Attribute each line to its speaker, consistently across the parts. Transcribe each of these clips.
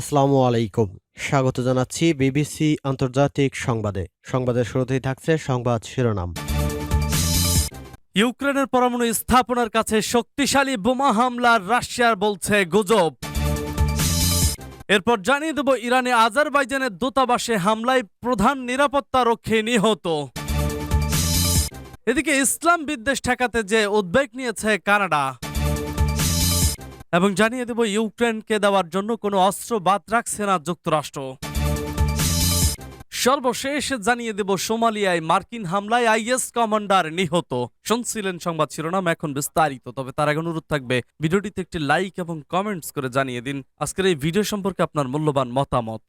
Speaker 1: আসসালামু আলাইকুম স্বাগত জানাচ্ছি বিবিসি আন্তর্জাতিক সংবাদে সংবাদের শুরুতেই থাকছে সংবাদ শিরোনাম
Speaker 2: ইউক্রেনের পরমাণু স্থাপনার কাছে শক্তিশালী বোমা হামলার রাশিয়ার বলছে গুজব এরপর জানিয়ে দেব ইরানে আজারবাইজানের দূতাবাসে হামলায় প্রধান নিরাপত্তা রক্ষী নিহত এদিকে ইসলাম বিদ্বেষ ঠেকাতে যে উদ্বেগ নিয়েছে কানাডা এবং জানিয়ে দেব ইউক্রেনকে দেওয়ার জন্য কোনো অস্ত্র বাদ রাখছে না যুক্তরাষ্ট্র সর্বশেষ জানিয়ে দেব সোমালিয়ায় মার্কিন হামলায় আইএস কমান্ডার নিহত শুনছিলেন সংবাদ শিরোনাম এখন বিস্তারিত তবে তার আগে অনুরোধ থাকবে ভিডিওটিতে একটি লাইক এবং কমেন্টস করে জানিয়ে দিন আজকের এই ভিডিও সম্পর্কে আপনার মূল্যবান মতামত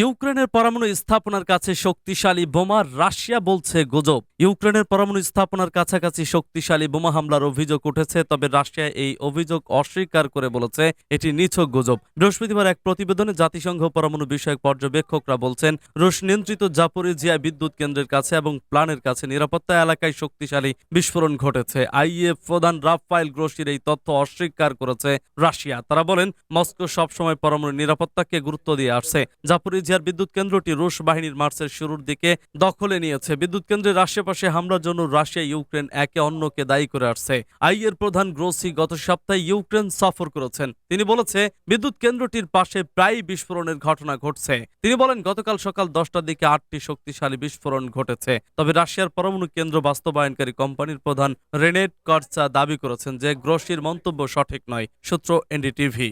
Speaker 2: ইউক্রেনের পরমাণু স্থাপনার কাছে শক্তিশালী বোমা রাশিয়া বলছে গুজব ইউক্রেনের পরমাণু স্থাপনার কাছাকাছি শক্তিশালী বোমা হামলার অভিযোগ উঠেছে তবে রাশিয়া এই অভিযোগ অস্বীকার করে বলেছে এটি নিছক গুজব বৃহস্পতিবার এক প্রতিবেদনে জাতিসংঘ পরমাণু বিষয়ক পর্যবেক্ষকরা বলছেন রুশ নিয়ন্ত্রিত জাপোরিজিয়া বিদ্যুৎ কেন্দ্রের কাছে এবং প্লানের কাছে নিরাপত্তা এলাকায় শক্তিশালী বিস্ফোরণ ঘটেছে আইএফ প্রধান রাফাইল গ্রোসির এই তথ্য অস্বীকার করেছে রাশিয়া তারা বলেন মস্কো সবসময় পরমাণু নিরাপত্তাকে গুরুত্ব দিয়ে আসছে জাপোরি ঝিয়ার বিদ্যুৎ কেন্দ্রটি রুশ বাহিনীর মার্চের শুরুর দিকে দখলে নিয়েছে বিদ্যুৎ কেন্দ্রের আশেপাশে হামলার জন্য রাশিয়া ইউক্রেন একে অন্যকে দায়ী করে আসছে আইয়ের প্রধান গ্রোসি গত সপ্তাহে ইউক্রেন সফর করেছেন তিনি বলেছে বিদ্যুৎ কেন্দ্রটির পাশে প্রায় বিস্ফোরণের ঘটনা ঘটছে তিনি বলেন গতকাল সকাল দশটার দিকে আটটি শক্তিশালী বিস্ফোরণ ঘটেছে তবে রাশিয়ার পরমাণু কেন্দ্র বাস্তবায়নকারী কোম্পানির প্রধান রেনেট করচা দাবি করেছেন যে গ্রোসির মন্তব্য সঠিক নয় সূত্র এনডিটিভি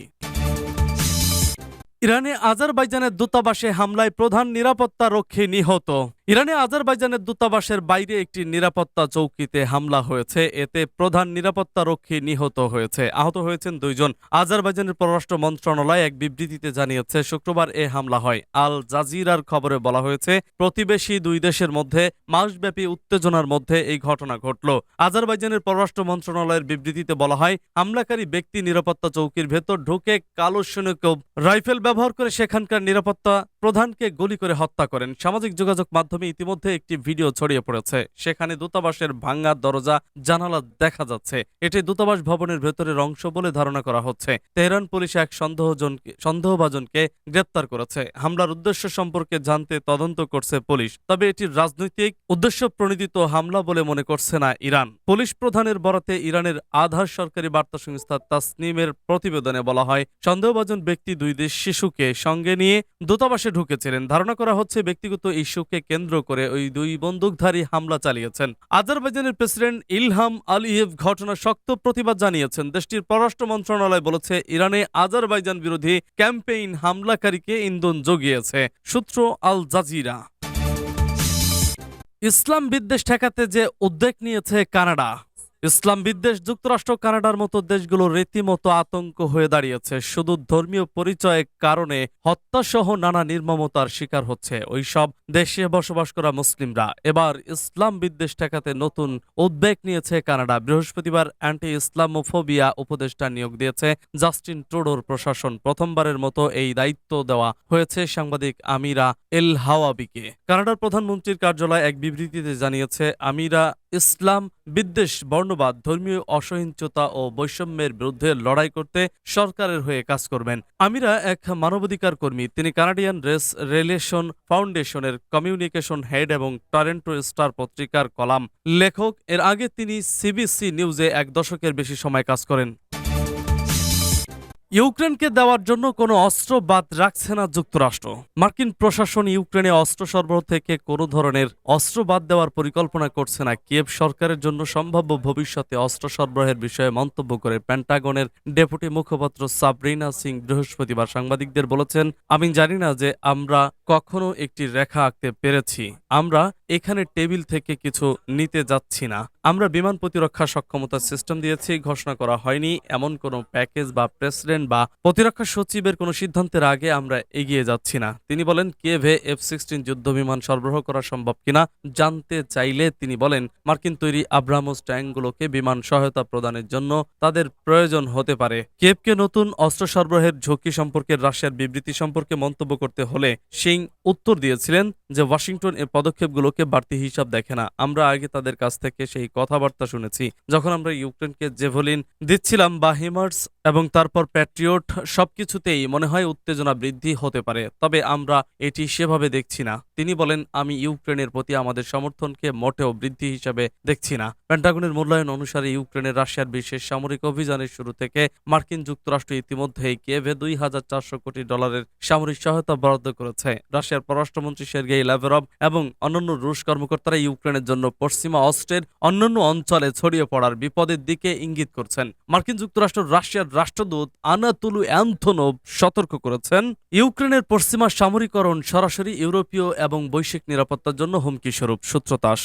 Speaker 2: ইরানে আজারবাইজানের দূতাবাসে হামলায় প্রধান নিরাপত্তা রক্ষী নিহত ইরানে আজারবাইজানের দূতাবাসের বাইরে একটি নিরাপত্তা চৌকিতে হামলা হয়েছে এতে প্রধান নিরাপত্তা রক্ষী নিহত হয়েছে আহত হয়েছেন দুইজন আজারবাইজানের পররাষ্ট্র মন্ত্রণালয় এক বিবৃতিতে জানিয়েছে শুক্রবার এ হামলা হয় আল জাজিরার খবরে বলা হয়েছে প্রতিবেশী দুই দেশের মধ্যে মাসব্যাপী উত্তেজনার মধ্যে এই ঘটনা ঘটল আজারবাইজানের পররাষ্ট্র মন্ত্রণালয়ের বিবৃতিতে বলা হয় হামলাকারী ব্যক্তি নিরাপত্তা চৌকির ভেতর ঢুকে কালো রাইফেল ব্যবহার করে সেখানকার নিরাপত্তা প্রধানকে গুলি করে হত্যা করেন সামাজিক যোগাযোগ মাধ্যমে ইতিমধ্যে একটি ভিডিও ছড়িয়ে পড়েছে সেখানে দূতাবাসের ভাঙ্গা দরজা জানালা দেখা যাচ্ছে এটি দূতাবাস ভবনের ভেতরের অংশ বলে ধারণা করা হচ্ছে তেহরান পুলিশ এক সন্দেহজনকে সন্দেহভাজনকে গ্রেপ্তার করেছে হামলার উদ্দেশ্য সম্পর্কে জানতে তদন্ত করছে পুলিশ তবে এটি রাজনৈতিক উদ্দেশ্য প্রণীত হামলা বলে মনে করছে না ইরান পুলিশ প্রধানের বরাতে ইরানের আধার সরকারি বার্তা সংস্থা তাসনিমের প্রতিবেদনে বলা হয় সন্দেহভাজন ব্যক্তি দুই দেশ শিশুকে সঙ্গে নিয়ে দূতাবাসের বাসে ঢুকেছিলেন ধারণা করা হচ্ছে ব্যক্তিগত ইস্যুকে কেন্দ্র করে ওই দুই বন্দুকধারী হামলা চালিয়েছেন আজারবাইজানের প্রেসিডেন্ট ইলহাম আলিয়েভ ঘটনা শক্ত প্রতিবাদ জানিয়েছেন দেশটির পররাষ্ট্র মন্ত্রণালয় বলেছে ইরানে আজারবাইজান বিরোধী ক্যাম্পেইন হামলাকারীকে ইন্ধন জগিয়েছে সূত্র আল জাজিরা ইসলাম বিদ্বেষ ঠেকাতে যে উদ্যোগ নিয়েছে কানাডা ইসলাম বিদ্বেষ যুক্তরাষ্ট্র কানাডার মতো দেশগুলো রীতিমতো আতঙ্ক হয়ে দাঁড়িয়েছে শুধু ধর্মীয় পরিচয়ের কারণে হত্যাসহ নানা নির্মমতার শিকার হচ্ছে ওই সব দেশে বসবাস করা মুসলিমরা এবার ইসলাম বিদ্বেষ ঠেকাতে নতুন উদ্বেগ নিয়েছে কানাডা বৃহস্পতিবার অ্যান্টি ইসলামোফোবিয়া উপদেষ্টা নিয়োগ দিয়েছে জাস্টিন ট্রুডোর প্রশাসন প্রথমবারের মতো এই দায়িত্ব দেওয়া হয়েছে সাংবাদিক আমিরা এল হাওয়াবিকে কানাডার প্রধানমন্ত্রীর কার্যালয় এক বিবৃতিতে জানিয়েছে আমিরা ইসলাম বিদ্বেষ বর্ণবাদ ধর্মীয় অসহিংসতা ও বৈষম্যের বিরুদ্ধে লড়াই করতে সরকারের হয়ে কাজ করবেন আমিরা এক মানবাধিকার কর্মী তিনি কানাডিয়ান রেস রিলেশন ফাউন্ডেশনের কমিউনিকেশন হেড এবং টরেন্টো স্টার পত্রিকার কলাম লেখক এর আগে তিনি সিবিসি নিউজে এক দশকের বেশি সময় কাজ করেন ইউক্রেনকে দেওয়ার জন্য কোনো অস্ত্র বাদ রাখছে না যুক্তরাষ্ট্র মার্কিন প্রশাসন ইউক্রেনে অস্ত্র সরবরাহ থেকে কোনো ধরনের অস্ত্র বাদ দেওয়ার পরিকল্পনা করছে না কিয়েভ সরকারের জন্য সম্ভাব্য ভবিষ্যতে অস্ত্র সরবরাহের বিষয়ে মন্তব্য করে প্যান্টাগনের ডেপুটি মুখপাত্র সাবরিনা সিং বৃহস্পতিবার সাংবাদিকদের বলেছেন আমি জানি না যে আমরা কখনো একটি রেখা আঁকতে পেরেছি আমরা এখানে টেবিল থেকে কিছু নিতে যাচ্ছি না আমরা বিমান প্রতিরক্ষা সক্ষমতা সিস্টেম দিয়েছি ঘোষণা করা হয়নি এমন কোন প্যাকেজ বা প্রেসিডেন্ট বা প্রতিরক্ষা সচিবের কোনো সিদ্ধান্তের আগে আমরা এগিয়ে যাচ্ছি না তিনি বলেন কে ভে এফ সিক্সটিন যুদ্ধ বিমান সরবরাহ করা সম্ভব কিনা জানতে চাইলে তিনি বলেন মার্কিন তৈরি আব্রাহমস ট্যাঙ্কগুলোকে বিমান সহায়তা প্রদানের জন্য তাদের প্রয়োজন হতে পারে কেভকে নতুন অস্ত্র সরবরাহের ঝুঁকি সম্পর্কে রাশিয়ার বিবৃতি সম্পর্কে মন্তব্য করতে হলে সিং উত্তর দিয়েছিলেন যে ওয়াশিংটন এ পদক্ষেপগুলোকে ইউক্রেনকে বাড়তি হিসাব দেখে না আমরা আগে তাদের কাছ থেকে সেই কথাবার্তা শুনেছি যখন আমরা ইউক্রেনকে জেভলিন দিচ্ছিলাম বা হিমার্স এবং তারপর প্যাট্রিয়ট সব কিছুতেই মনে হয় উত্তেজনা বৃদ্ধি হতে পারে তবে আমরা এটি সেভাবে দেখছি না তিনি বলেন আমি ইউক্রেনের প্রতি আমাদের সমর্থনকে মোটেও বৃদ্ধি হিসাবে দেখছি না পেন্টাগনের মূল্যায়ন অনুসারে ইউক্রেনের রাশিয়ার বিশেষ সামরিক অভিযানের শুরু থেকে মার্কিন যুক্তরাষ্ট্র ইতিমধ্যেই কেভে দুই হাজার চারশো কোটি ডলারের সামরিক সহায়তা বরাদ্দ করেছে রাশিয়ার পররাষ্ট্রমন্ত্রী সের্গেই লাভেরভ এবং অন্যান্য রুশ কর্মকর্তারা ইউক্রেনের জন্য পশ্চিমা অস্ট্রের অন্যান্য অঞ্চলে ছড়িয়ে পড়ার বিপদের দিকে ইঙ্গিত করছেন মার্কিন যুক্তরাষ্ট্র রাশিয়ার রাষ্ট্রদূত আনাতুলু অ্যান্থোনোভ সতর্ক করেছেন ইউক্রেনের পশ্চিমা সামরিকরণ সরাসরি ইউরোপীয় এবং বৈশ্বিক নিরাপত্তার জন্য হুমকি স্বরূপ সূত্রতাস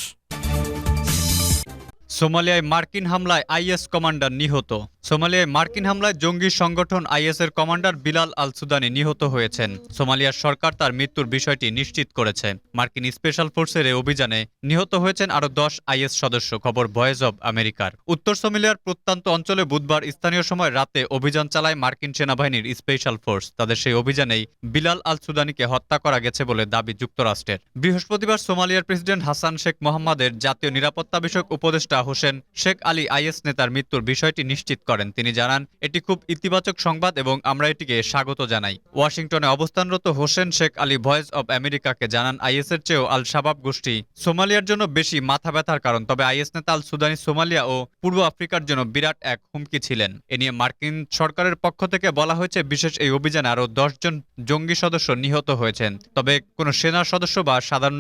Speaker 2: সোমালিয়ায় মার্কিন হামলায় আইএস কমান্ডার নিহত সোমালিয়ায় মার্কিন হামলায় জঙ্গি সংগঠন আইএসের কমান্ডার বিলাল আল সুদানি নিহত হয়েছেন সোমালিয়ার সরকার তার মৃত্যুর বিষয়টি নিশ্চিত করেছে মার্কিন স্পেশাল ফোর্সের এই অভিযানে নিহত হয়েছেন আরও দশ আইএস সদস্য খবর ভয়েস অব আমেরিকার উত্তর সোমালিয়ার প্রত্যন্ত অঞ্চলে বুধবার স্থানীয় সময় রাতে অভিযান চালায় মার্কিন সেনাবাহিনীর স্পেশাল ফোর্স তাদের সেই অভিযানেই বিলাল আল সুদানিকে হত্যা করা গেছে বলে দাবি যুক্তরাষ্ট্রের বৃহস্পতিবার সোমালিয়ার প্রেসিডেন্ট হাসান শেখ মোহাম্মদের জাতীয় নিরাপত্তা বিষয়ক উপদেষ্টা হোসেন শেখ আলী আইএস নেতার মৃত্যুর বিষয়টি নিশ্চিত করে করেন তিনি জানান এটি খুব ইতিবাচক সংবাদ এবং আমরা এটিকে স্বাগত জানাই ওয়াশিংটনে অবস্থানরত হোসেন শেখ আলী ভয়েস অব আমেরিকাকে জানান আইএসের চেয়েও আল শাবাব গোষ্ঠী সোমালিয়ার জন্য বেশি মাথা ব্যথার কারণ তবে আইএস নেতা আল সুদানি সোমালিয়া ও পূর্ব আফ্রিকার জন্য বিরাট এক হুমকি ছিলেন এ নিয়ে মার্কিন সরকারের পক্ষ থেকে বলা হয়েছে বিশেষ এই অভিযানে আরও দশজন জঙ্গি সদস্য নিহত হয়েছেন তবে কোনো সেনা সদস্য বা সাধারণ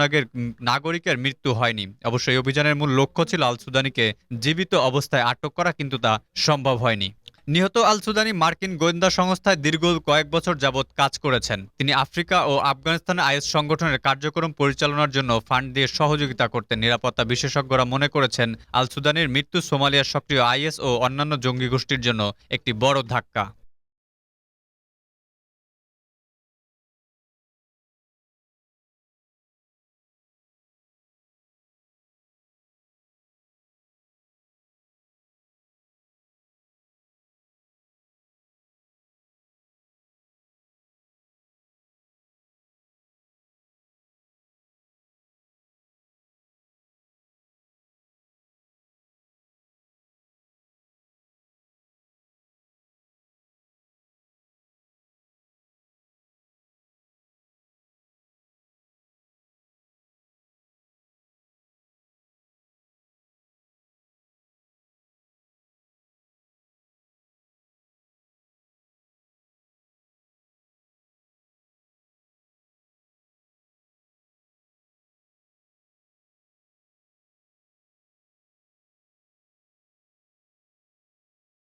Speaker 2: নাগরিকের মৃত্যু হয়নি অবশ্য এই অভিযানের মূল লক্ষ্য ছিল আল সুদানিকে জীবিত অবস্থায় আটক করা কিন্তু তা সম্ভব হয়নি নিহত আল সুদানি মার্কিন গোয়েন্দা সংস্থায় দীর্ঘ কয়েক বছর যাবৎ কাজ করেছেন তিনি আফ্রিকা ও আফগানিস্তানে আইএস সংগঠনের কার্যক্রম পরিচালনার জন্য ফান্ড দিয়ে সহযোগিতা করতে নিরাপত্তা বিশেষজ্ঞরা মনে করেছেন আল সুদানির মৃত্যু সোমালিয়ার সক্রিয় আইএস ও অন্যান্য জঙ্গি গোষ্ঠীর জন্য একটি বড় ধাক্কা